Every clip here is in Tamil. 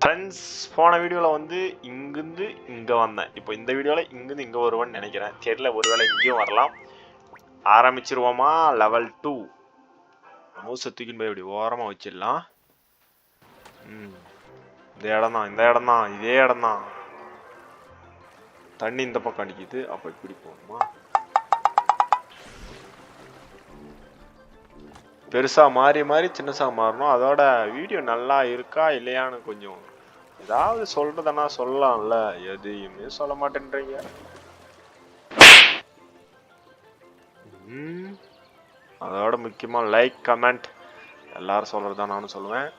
ஃப்ரெண்ட்ஸ் போன வீடியோவில் வந்து இங்கேருந்து இங்கே வந்தேன். இப்போ இந்த வீடியோவில் இங்கேருந்து இங்கே வருவேன்னு நினைக்கிறேன். தெரியல ஒருவேளை இங்கேயும் வரலாம். ஆரம்பிச்சிருவோமா? லெவல் டூ மூசை தூக்கின்னு போய் இப்படி ஓரமாக வச்சிடலாம். ம். இந்த இடம் தான் இந்த இடம் தான் இதே இடம் தான். தண்ணி இந்த பக்கம் அடிக்குது. அப்போ இப்படி போகணுமா பெருசாக மாறி மாறி சின்னசாக மாறணும். அதோட வீடியோ நல்லா இருக்கா இல்லையான்னு கொஞ்சம் ஏதாவது சொல்றதுன்னா சொல்லலாம்ல. எதையுமே சொல்ல மாட்டேன்றீங்க. ம். அதோட முக்கியமாக லைக் கமெண்ட் எல்லாரும் சொல்றதா நானும் சொல்லுவேன்.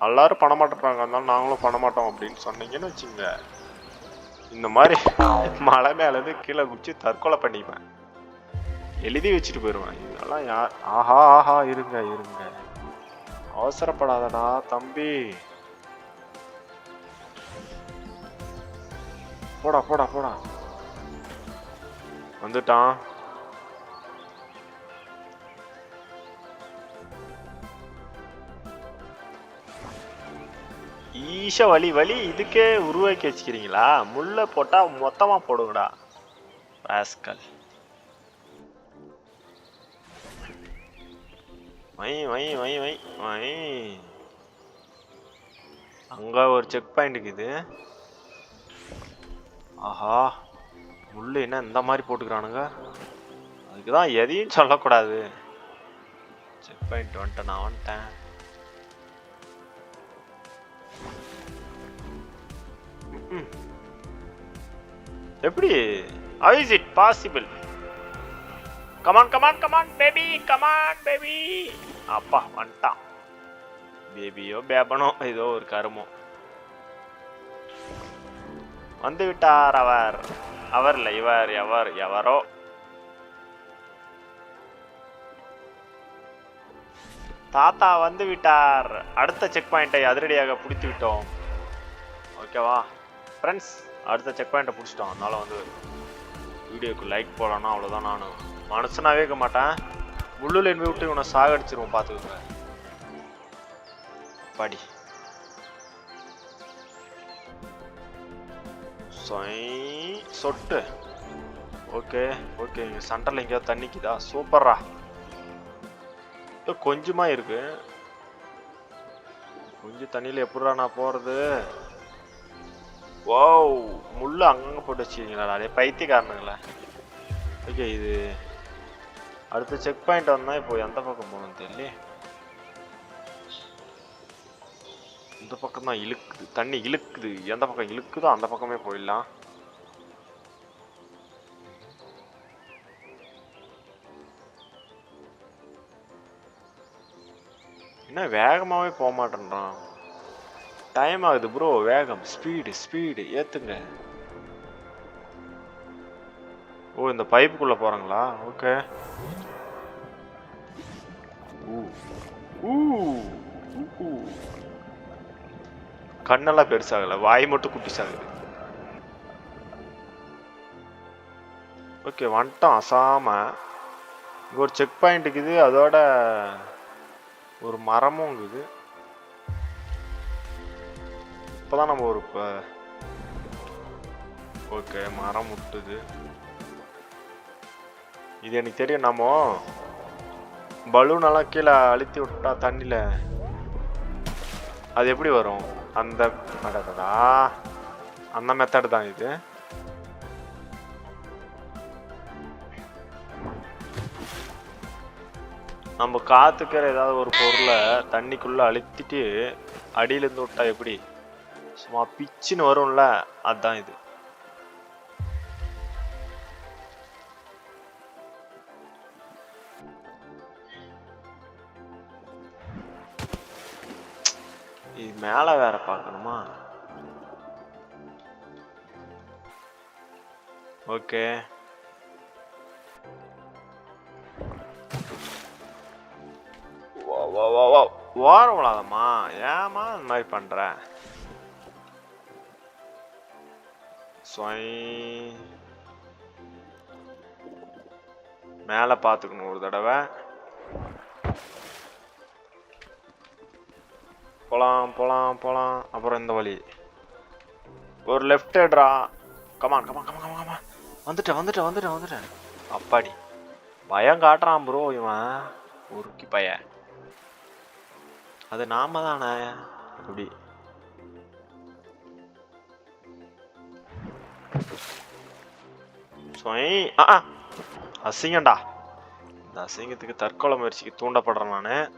எல்லாரும் பண்ண மாட்டேறாங்க அதனால நாங்களும் பண்ண மாட்டோம் அப்படின்னு சொன்னீங்கன்னு வச்சுங்க. இந்த மாதிரி மலை மேலேருந்து கீழே குச்சி தற்கொலை பண்ணிப்பேன். எழுதி வச்சுட்டு போயிடுவேன். இதெல்லாம் யார் ஆஹா ஆஹா இருங்க இருங்க. அவசரப்படாதடா தம்பி. போடா போடா போடா. வந்துட்டான். ஈஷ வலி வலி. இதுக்கே உருவாக்கி வச்சுக்கிறீங்களா? முள்ள போட்டா மொத்தமா போடுங்கடா. ராஸ்கல். வை வை வை வை வை. அங்க ஒரு செக் பாயிண்ட் இருக்குது. ஆஹா முள்ளு என்ன இந்த மாதிரி போட்டுக்கிறானுங்க? அதுக்கு தான் எதையும் சொல்லக்கூடாது. செக் பாயிண்ட் வந்துட்டேன் நான் வந்துட்டேன். எப்படி? How is it possible come on come on come on baby come on baby அப்பா வந்துட்டான். பேபியோ பேபனோ ஏதோ ஒரு கருமோ வந்து விட்டார் அவர் அவர் இல்லை இவர் எவர் எவரோ? தாத்தா வந்து விட்டார் அடுத்த செக் பாயிண்டை அதிரடியாக பிடித்து விட்டோம் ஓகேவா ஃப்ரெண்ட்ஸ் அடுத்த செக் பாயிண்ட்டை பிடிச்சிட்டோம். அதனால வந்து வீடியோக்கு லைக் போடணும். அவ்வளோதான் நான் மனுஷனாவே இருக்க மாட்டேன். முள்ளுல என்பி விட்டு இவனை சாகடிச்சிருவோம். பார்த்துக்கோங்க. படி. சொட்டு. ஓகே ஓகே இங்கே எங்கேயாவது தண்ணிக்குதா? சூப்பர்ரா. கொஞ்சமாக இருக்கு. கொஞ்சம் தண்ணியில் எப்படா நான் போகிறது வாவ் முள் அங்கங்கே போட்டு வச்சுக்கிறீங்களா நிறைய பைத்தியக்காரனுங்களா. ஓகே இது அடுத்த செக் பாயிண்ட் வந்தால் இப்போ எந்த பக்கம் போகணும்னு தெரியல இந்த பக்கம் தான் இழுக்குது. தண்ணி இழுக்குது. எந்த பக்கம் இழுக்குதோ அந்த பக்கமே போயிடலாம். என்ன வேகமாகவே போக மாட்டேன்றான். டைம் ஆகுது ப்ரோ வேகம். ஸ்பீடு ஸ்பீடு ஏற்றுங்க ஓ இந்த பைப்புக்குள்ளே போகிறாங்களா ஓகே ஊ ஊ ஊ. கண்ணெல்லாம் பெருசாகல வாய் மட்டும் குட்டிசாகுது. ஓகே வந்துட்டோம் அசாம. இங்க ஒரு செக் பாயிண்ட் இருக்குது அதோட ஒரு மரமும் இருக்குது. இப்போதான் நம்ம ஒரு ஓகே மரம் முட்டுது. இது எனக்கு தெரியும் நம்ம பலூனெல்லாம் கீழே அழுத்தி விட்டா தண்ணியில் அது எப்படி வரும்? அந்த அடடடா. அந்த மெத்தட் தான் இது. நம்ம காத்துக்கிற ஏதாவது ஒரு பொருளை தண்ணிக்குள்ள அழுத்திட்டு அடியிலேருந்து விட்டா எப்படி? சும்மா பிச்சுன்னு வரும்ல அதுதான் இது. இது மேல வேற பார்க்கணுமா? ஓகே. ஓர விழாதம்மா. ஏமா இந்த மாதிரி பண்ற? சொய். மேல பாத்துக்கணும் ஒரு தடவை. போலாம் போலாம் போலாம். அப்புறம் இந்த வழி. ஒரு left ஹெட்ரா come on come on come on come on come on வந்துட்டேன் வந்துட்டேன் வந்துட்டேன் வந்துட்டேன் அப்பாடி. பயம் காட்டுறான் ப்ரோ இவன். உருக்கி பையன் அது நாம தானே. அப்படி. அசிங்கண்டா ஆ. அசிங்கம்டா. இந்த அசிங்கத்துக்கு தற்கொலை முயற்சிக்கு தூண்டப்படுறேன் நான்.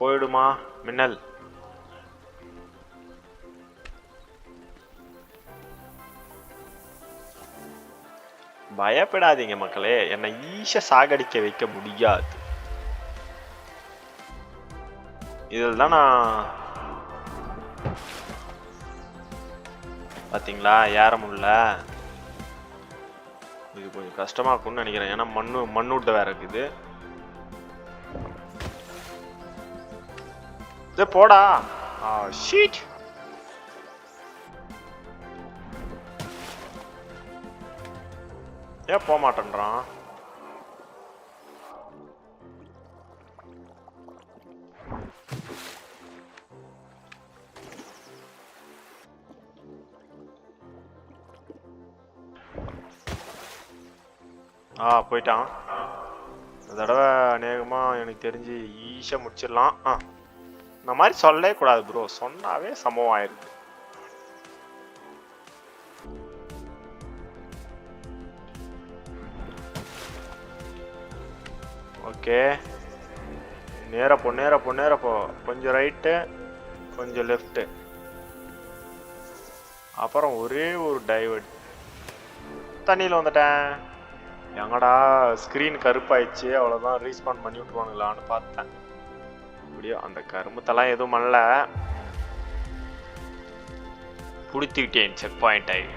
போயிடுமா மின்னல்? பயப்படாதீங்க மக்களே என்னை ஈஸியா சாகடிக்க வைக்க முடியாது. இதில் தான் நான் பார்த்தீங்களா ஏற முடியல இது கொஞ்சம் கஷ்டமாக இருக்கும்னு நினைக்கிறேன். ஏன்னா மண்ணு மண்ணூட்ட வேற இருக்குது. இது போடா. ஆ ஷீட் ஏன் போக மாட்டேன்றான்? ஆ போயிட்டான். இந்த தடவை அநேகமாக எனக்கு தெரிஞ்சு ஈஸியாக முடிச்சிடலாம். ஆ. இந்த மாதிரி சொல்லவே கூடாது ப்ரோ சொன்னாவே சம்பவம் ஆயிருக்கு ஓகே நேரப்போ நேரப்போ நேரப்போ போ கொஞ்சம் ரைட்டு கொஞ்சம் லெஃப்ட்டு அப்புறம் ஒரே ஒரு டைவர்ட் தண்ணியில் வந்துட்டேன். எங்கடா ஸ்க்ரீன் கருப்பாயிடுச்சு. அவ்வளோதான் ரீஸ்பாண்ட் பண்ணி விட்ருவானுங்களான்னு பார்த்தேன். முடியும். அந்த கருமத்தெல்லாம் எதுவும் பண்ணல. பிடித்துக்கிட்டேன் செக் பாயிண்ட் ஆகி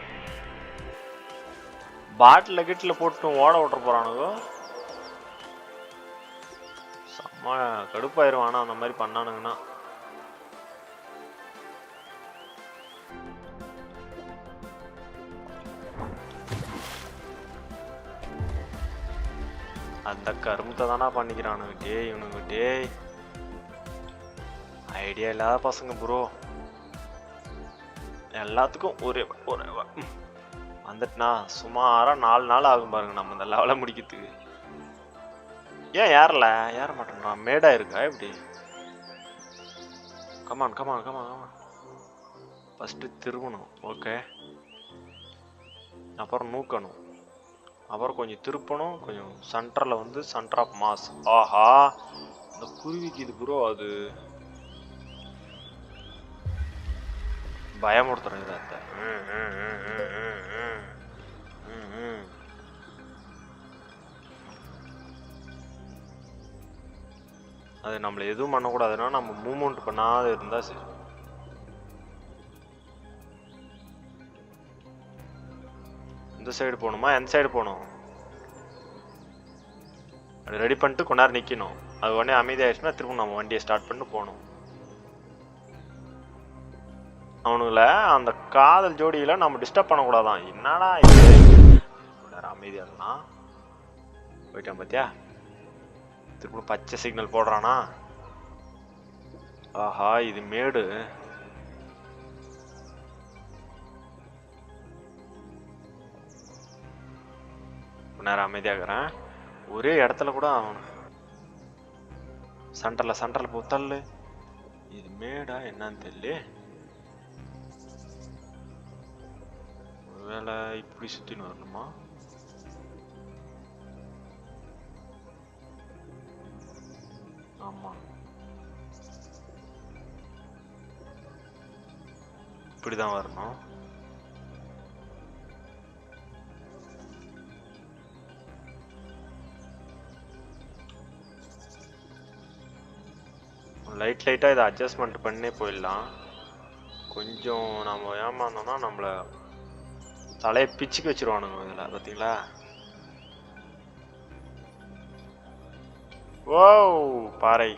பாட்டில் கிட்டில் போட்டு ஓட விட்ற போகிறானுங்க செம்ம கடுப்பாயிரும். ஆனால் அந்த மாதிரி பண்ணானுங்கன்னா. அந்த கருமத்தை தானா பண்ணிக்கிறானுங்க. டேய் இவனுங்க டேய். ஐடியா இல்லாத பசங்க ப்ரோ எல்லாத்துக்கும் ஒரே ஒரே வந்துட்டுனா சுமாராக நாலு நாள் ஆகும் பாருங்க நம்ம இந்த லெவலை முடிக்கிறதுக்கு. ஏன் ஏறல? ஏற மாட்டேன்றான் மேடா இருக்கா? எப்படி? Come on come on come on come on first திரும்பணும் ஓகே அப்புறம் நூக்கணும். அப்புறம் கொஞ்சம் திருப்பணும் கொஞ்சம் சென்டரில் வந்து சென்டர் ஆஃப் மாஸ் ஆஹா! இந்த குருவிக்கு இது ப்ரோ அது பயமுறுத்துறோம் இதை ம், ம், ம், ம், அது நம்மள எதுவும் பண்ணக்கூடாதுன்னா நம்ம மூவ்மெண்ட் பண்ணாத இருந்தா சரி. இந்த சைடு போகணுமா? எந்த சைடு போகணும். அது ரெடி பண்ணிட்டு கொஞ்ச நேரம் நிற்கணும் அது உடனே அமைதியாயிடுச்சுன்னா திரும்ப நம்ம வண்டியை ஸ்டார்ட் பண்ணி போகணும். அவனுங்கள அந்த காதல் ஜோடியில் நம்ம டிஸ்டர்ப் பண்ணக்கூடாதான். என்னடா இது? கொஞ்ச நேரம் இருக்கலாம் போயிட்டான் பார்த்தியா திரும்ப பச்சை சிக்னல் போடுறானா? ஆஹா இது மேடு. கொஞ்ச நேரம் அமைதியாகிறேன். ஒரே இடத்துல கூட அவன் சென்டரில் சென்டரில் போத்தல்லு இது மேடா என்னன்னு தெரியல. வேலை இப்படி சுற்றின்னு வரணுமா? ஆமாம் இப்படி தான் வரணும். லைட் லைட்டாக இதை அட்ஜஸ்ட்மெண்ட் பண்ணே போயிடலாம். கொஞ்சம் நம்ம ஏமாந்தோம்னா நம்மளை தலையை பிச்சுக்கு வச்சிருவானுங்க இதில் பார்த்தீங்களா? ஓ பாறை.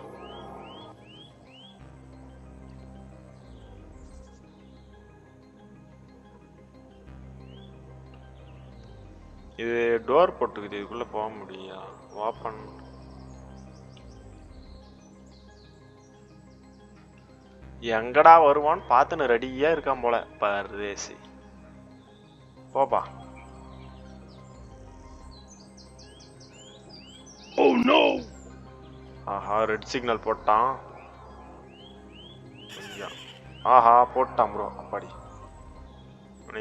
இது டோர் போட்டுக்குது இதுக்குள்ள போக முடியா? ஓப்பன் எங்கடா வருவான்னு பார்த்துன்னு ரெடியா இருக்கான் போல பரதேசி. போப்பா Oh no! ஆஹா ரெட் சிக்னல் போட்டான். ஆஹா போட்டான் ப்ரோ அப்பாடி.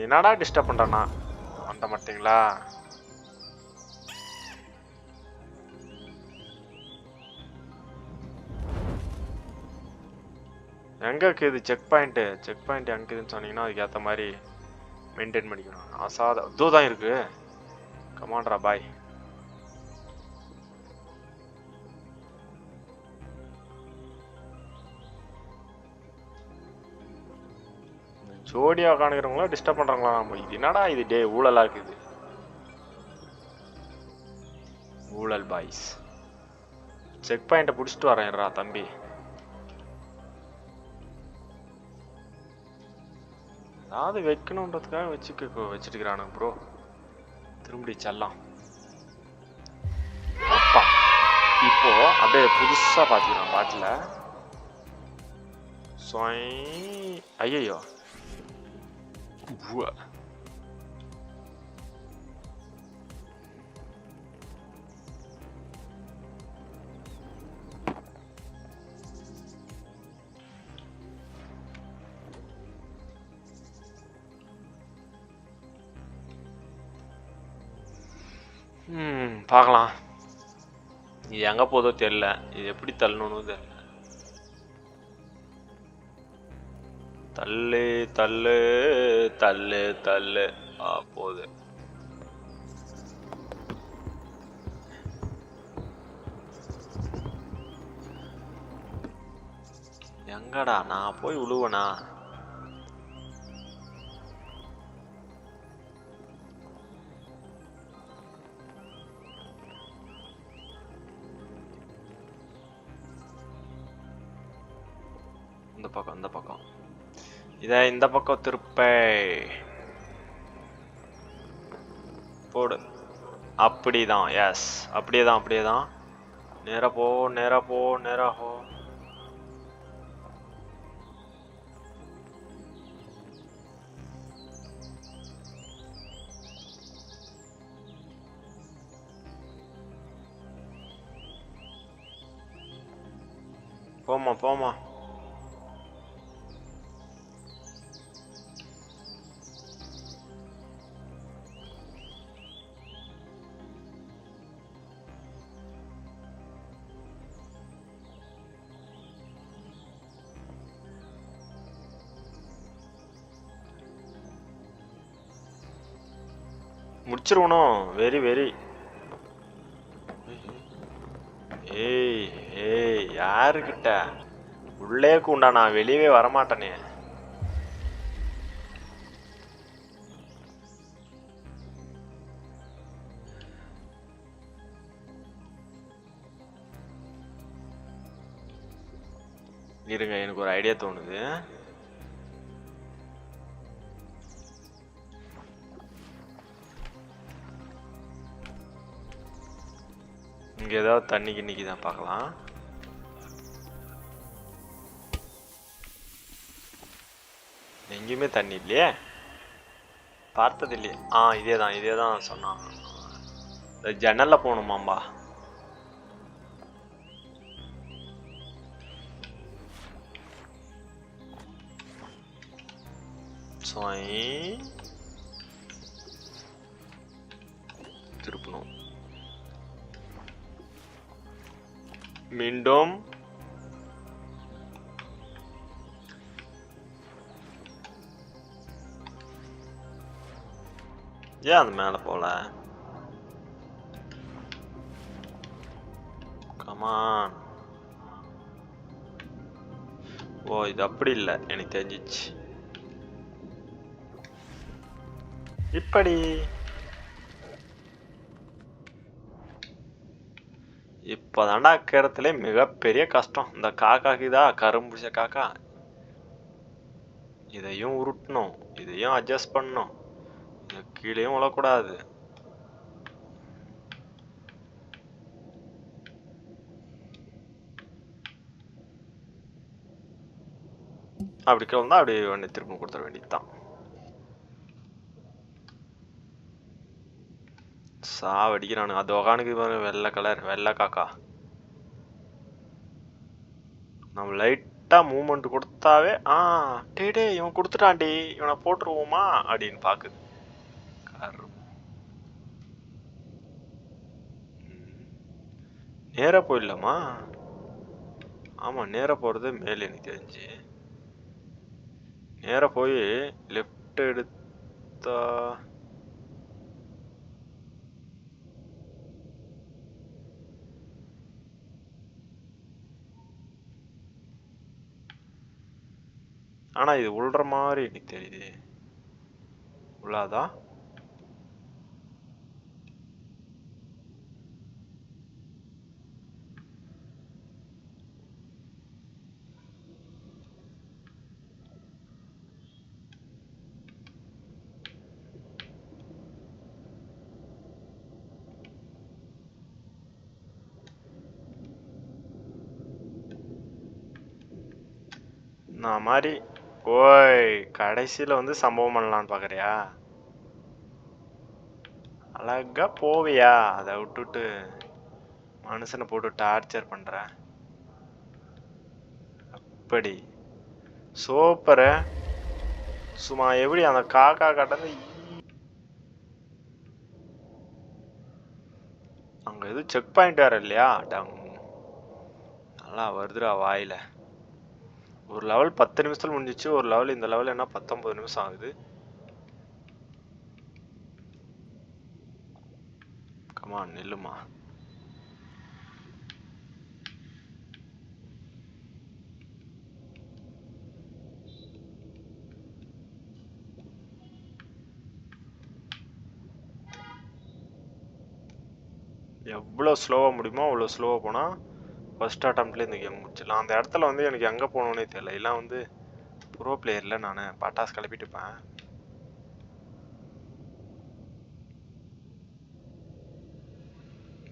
என்னடா டிஸ்டர்ப் பண்றேன்னா? வந்த மாட்டீங்களா? எங்க இருக்குது செக் பாயிண்ட் செக் பாயிண்ட் எங்க இருக்குதுன்னு சொன்னீங்கன்னா அதுக்கு ஏத்த மாதிரி மெயின்டைன் பண்ணிக்கணும். அசாத. இதோ தான் இருக்கு. கமாண்ட்ரா பாய் ஜோடியா காணுகிறவங்களா டிஸ்டர்ப் பண்றாங்களா நம்ம? இது என்னடா இது? டே ஊழலா இருக்குது ஊழல் பாய்ஸ் செக் பாயிண்ட்டை பிடிச்சிட்டு வரேன்ரா தம்பி. ஏதாவது வைக்கணுன்றதுக்காக வச்சுக்க வச்சுட்டுக்கிறானுங்க ப்ரோ திரும்பி செல்லாம் அப்பா இப்போ அப்படியே புதுசா பாத்துக்கிறான் பாட்டில. ஐயோ ம் பார்க்கலாம். இது எங்கே போதோ தெரில இது எப்படி தள்ளணும்னு தெரில தள்ளு தள்ளு தள்ளு தள்ளு. ஆ போகுது. எங்கடா? நான் போய் விழுவனா பக்கம் இந்த பக்கம். இத இந்த பக்கம் திருப்ப. போடு. அப்படிதான் எஸ் அப்படியே தான் அப்படியே தான் நேரா போ நேரா போ நேரா போ போமா போமா முடிச்சிருவனும் வெரி வெரி ஏய் ஏய் யாருக்கிட்ட? உள்ளே கூண்டா நான் வெளியவே வரமாட்டேனே. இருங்க எனக்கு ஒரு ஐடியா தோணுது. இங்க ஏதாவது தண்ணி கிண்ணிக்கு தான் பார்க்கலாம். எங்கேயுமே தண்ணி இல்லையே? பார்த்தது இல்லையே. ஆ இதே தான் இதே தான் சொன்னான் இந்த ஜன்னலில் போகணுமாம்பா? சொய். திருப்பணும். மீண்டும் ஏன் அது மேல போல கமான் ஓ இது அப்படி இல்லை எனக்கு தெரிஞ்சிச்சு இப்படி இப்போதாண்டா அக்கிறதுல மிகப்பெரிய கஷ்டம். இந்த காக்காக்குதா கரும்பு பிடிச்ச காக்கா. இதையும் உருட்டணும் இதையும் அட்ஜஸ்ட் பண்ணணும். இதை கீழேயும் விழக்கூடாது. அப்படி கிளம்பா அப்படி ஒன்று திரும்ப கொடுத்துட வேண்டியது தான் சாவடிக்கிறானு அது உக்கானுக்கு பாருங்க வெள்ளை கலர் வெள்ளை காக்கா. நம்ம லைட்டாக மூமெண்ட் கொடுத்தாவே ஆ டே டே இவன் கொடுத்துட்டான்டி இவனை போட்டுருவோமா? அப்படின்னு பார்க்குது. நேராக போயிடலாமா? ஆமாம் நேராக போகிறது மேலே எனக்கு தெரிஞ்சு. நேராக போய் லெஃப்ட் எடுத்தா ஆனா இது உள்ற மாதிரி எனக்கு தெரியுது. உள்ளாதா நான் மாதிரி ஓய் கடைசியில வந்து சம்பவம் பண்ணலான்னு பாக்குறியா? அழகா போவியா? அதை விட்டுட்டு மனுஷனை போட்டு டார்ச்சர் பண்ற. அப்படி. சூப்பர். சும்மா எப்படி அந்த காக்கா கடந்து ஈ- அங்க செக் பாயிண்ட் வேற இல்லையா? டங். நல்லா வருதுடா வாயில. ஒரு லெவல் பத்து நிமிஷத்தில் முடிஞ்சிச்சு ஒரு லெவல் இந்த லெவல் என்ன பத்தொம்பது நிமிஷம் ஆகுது. கமா நில்லுமா. எவ்வளோ ஸ்லோவாக முடியுமோ அவ்வளோ ஸ்லோவாக போனால் ஃபர்ஸ்ட் அட்டம்ப்ட்லேயே இந்த கேம் முடிச்சிடலாம். அந்த இடத்துல வந்து எனக்கு எங்கே போகணுன்னே தெரியல. எல்லாம் வந்து ப்ரோ பிளேயரில் நான். பட்டாசு கிளப்பிட்டு இருப்பேன்.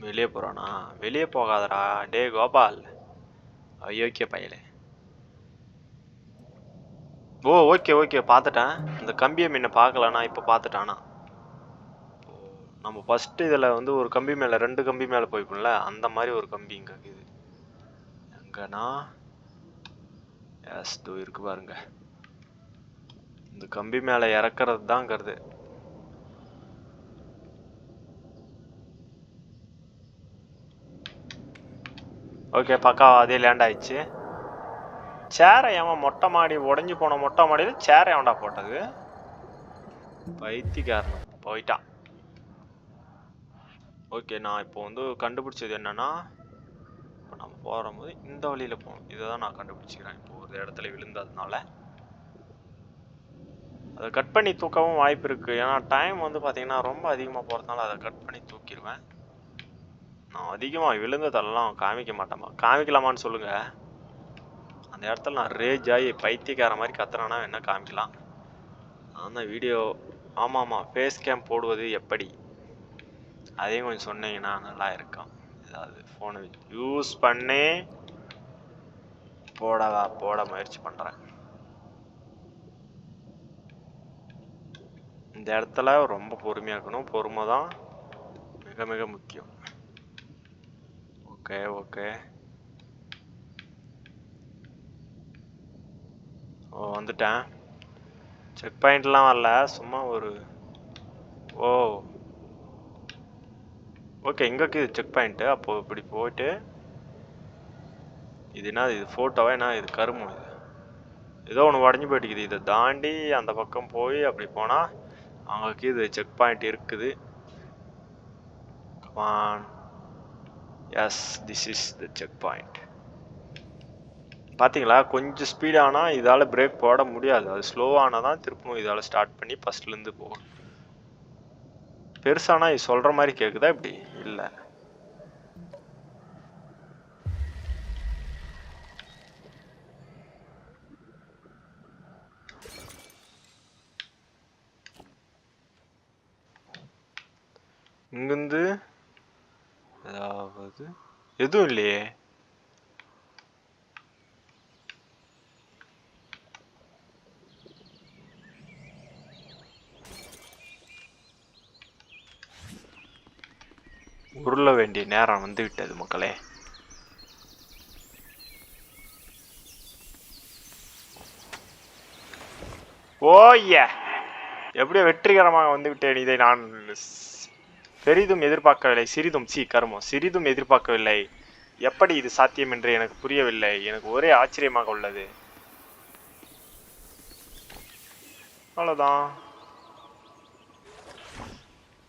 வெளியே போகிறானா வெளியே போகாதடா. டே கோபால். ஐயோக்கிய பயலே. Oh okay okay. பார்த்துட்டேன். இந்த கம்பியை முன்ன பார்க்கலண்ணா இப்போ பார்த்துட்டானா? நம்ம ஃபஸ்ட்டு இதில் வந்து ஒரு கம்பி மேலே ரெண்டு கம்பி மேலே போய்ப்போம்ல அந்த மாதிரி ஒரு கம்பி இங்கே இருக்குது. எங்கன்னா எஸ் தோ இருக்கு பாருங்க. இந்த கம்பி மேலே இறக்கிறது தாங்கிறது ஓகே பக்கா அதே லேண்ட் ஆயிடுச்சு. சேரை ஏன் மொட்டை மாடி உடஞ்சி போன மொட்டை மாடியில் சேரை ஏன்டா போட்டது. பைத்தியக்காரன் போயிட்டான். ஓகே நான் இப்போ வந்து கண்டுபிடிச்சது என்னன்னா இப்போ நம்ம போகும்போது இந்த வழியில் போகணும். இதை தான் நான் கண்டுபிடிச்சிக்கிறேன். இப்போ ஒரு இடத்துல விழுந்ததுனால. அதை கட் பண்ணி தூக்கவும் வாய்ப்பு இருக்குது ஏன்னா டைம் வந்து பார்த்தீங்கன்னா ரொம்ப அதிகமாக போகிறதுனால அதை கட் பண்ணி தூக்கிடுவேன் நான் அதிகமாக விழுந்ததெல்லாம் காமிக்க மாட்டேமா காமிக்கலாமான்னு சொல்லுங்கள் அந்த இடத்துல நான் ரேஜ் ஆகி பைத்தியக்கார மாதிரி கத்துறேன்னா என்ன காமிக்கலாம்? அந்த வீடியோ ஆமாம் ஆமாம் ஃபேஸ் கேம் போடுவது எப்படி? அதையும் கொஞ்சம் சொன்னீங்கன்னா நல்லா இருக்கும். அது ஃபோனை யூஸ் பண்ணி போடவா போட முயற்சி பண்ணுறேன் இந்த இடத்துல ரொம்ப பொறுமையாக இருக்கணும். பொறுமை தான் மிக மிக முக்கியம். ஓகே ஓகே ஓ வந்துட்டேன். செக் பாயிண்ட்லாம் வரல. சும்மா ஒரு ஓ ஓகே எங்கே இருக்குது செக் பாயிண்ட்டு அப்போது இப்படி போயிட்டு இது என்ன இது ஃபோட்டோவா என்ன இது கருமம் இது? ஏதோ ஒன்று உடஞ்சி போயிட்டுக்குது. இதை தாண்டி அந்த பக்கம் போய் அப்படி போனால் அங்கே இது செக் பாயிண்ட் இருக்குது. Come on yes this is the checkpoint பார்த்தீங்களா கொஞ்சம் ஸ்பீடானால் இதால் பிரேக் போட முடியாது. அது ஸ்லோவானால் தான் திருப்பவும் இதால் ஸ்டார்ட் பண்ணி ஃபஸ்ட்லேருந்து போகணும் பெருசானா இது சொல்கிற மாதிரி கேட்குதா இப்படி? இல்லை. இங்கிருந்து ஏதாவது எதுவும் இல்லையே. உருள வேண்டிய நேரம் வந்து விட்டது மக்களே. ஓய்ய! எப்படியோ வெற்றிகரமாக வந்து விட்டேன். இதை நான் பெரிதும் எதிர்பார்க்கவில்லை. சிறிதும் சி கருமம். சிறிதும் எதிர்பார்க்கவில்லை. எப்படி இது சாத்தியம் என்று எனக்கு புரியவில்லை. எனக்கு ஒரே ஆச்சரியமாக உள்ளது. அவ்வளோதான்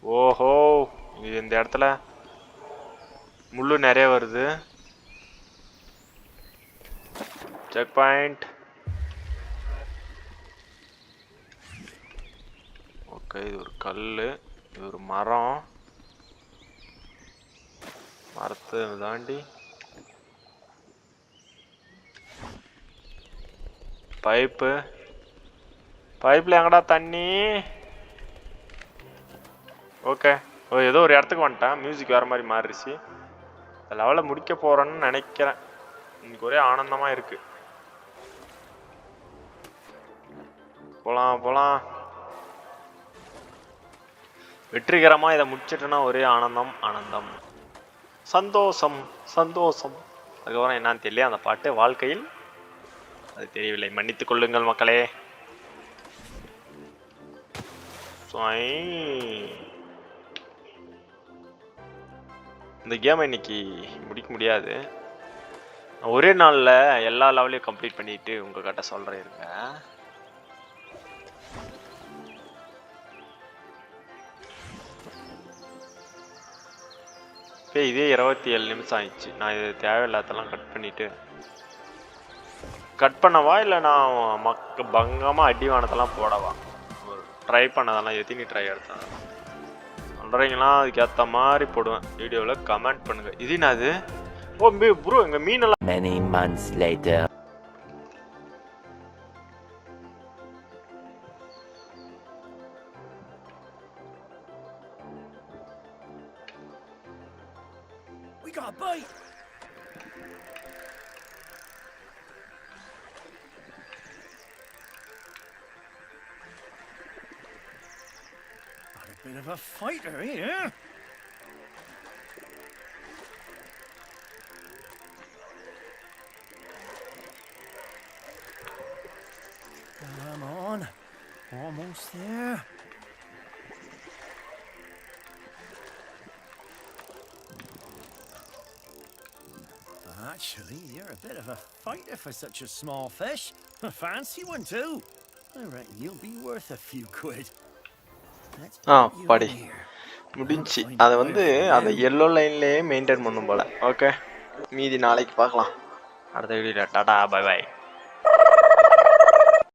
ஓஹோ! இது இந்த இடத்துல முள்ளு நிறைய வருது. செக் பாயிண்ட் ஓகே இது ஒரு கல் இது ஒரு மரம். மரத்தை தாண்டி. பைப்பு பைப்பில் எங்கடா தண்ணி? ஓகே ஓ ஏதோ ஒரு இடத்துக்கு வந்துட்டேன். மியூசிக் வேறு மாதிரி மாறிடுச்சு. லெவலில் முடிக்க போகிறேன்னு நினைக்கிறேன். எனக்கு ஒரே ஆனந்தமாக இருக்குது போகலாம் போகலாம் வெற்றிகரமாக இதை முடிச்சிட்டேன்னா ஒரே ஆனந்தம் ஆனந்தம். சந்தோஷம் சந்தோஷம். அதுக்கப்புறம் என்னன்னு தெரியல அந்த பாட்டு வாழ்க்கையில்? அது தெரியவில்லை. மன்னித்துக் கொள்ளுங்கள் மக்களே. சொய். இந்த கேமை இன்னைக்கு முடிக்க முடியாது. நான் ஒரே நாளில் எல்லா லெவலையும் கம்ப்ளீட் பண்ணிட்டு உங்ககிட்ட சொல்கிறேன் இருங்க. இப்போ இதே இருபத்தி ஏழு நிமிஷம் ஆயிடுச்சு. நான் இது தேவையில்லாதெல்லாம் கட் பண்ணிவிட்டு கட் பண்ணவா இல்லை நான் மக்க பங்கமாக அடிவானதெல்லாம் போடவா? ஒரு ட்ரை பண்ணதெல்லாம் எத்தினி ட்ரை எடுத்தேன்? பண்ணுறீங்களா அதுக்கேற்ற மாதிரி போடுவேன். வீடியோவில் கமெண்ட் பண்ணுங்கள் இது என்னது? ஓ ப்ரோ எங்கள் மீனெல்லாம் bit of a fighter here. Come on. Almost there. Actually, you're a bit of a fighter for such a small fish. A fancy one, too. I reckon you'll be worth a few quid. ஆ படி. முடிஞ்சு. அதை வந்து அதை எல்லோ லைன்லேயே மெயின்டைன் பண்ணும் போல. ஓகே மீதி நாளைக்கு பார்க்கலாம். அடுத்த வீடியோவில் டாடா பை பாய்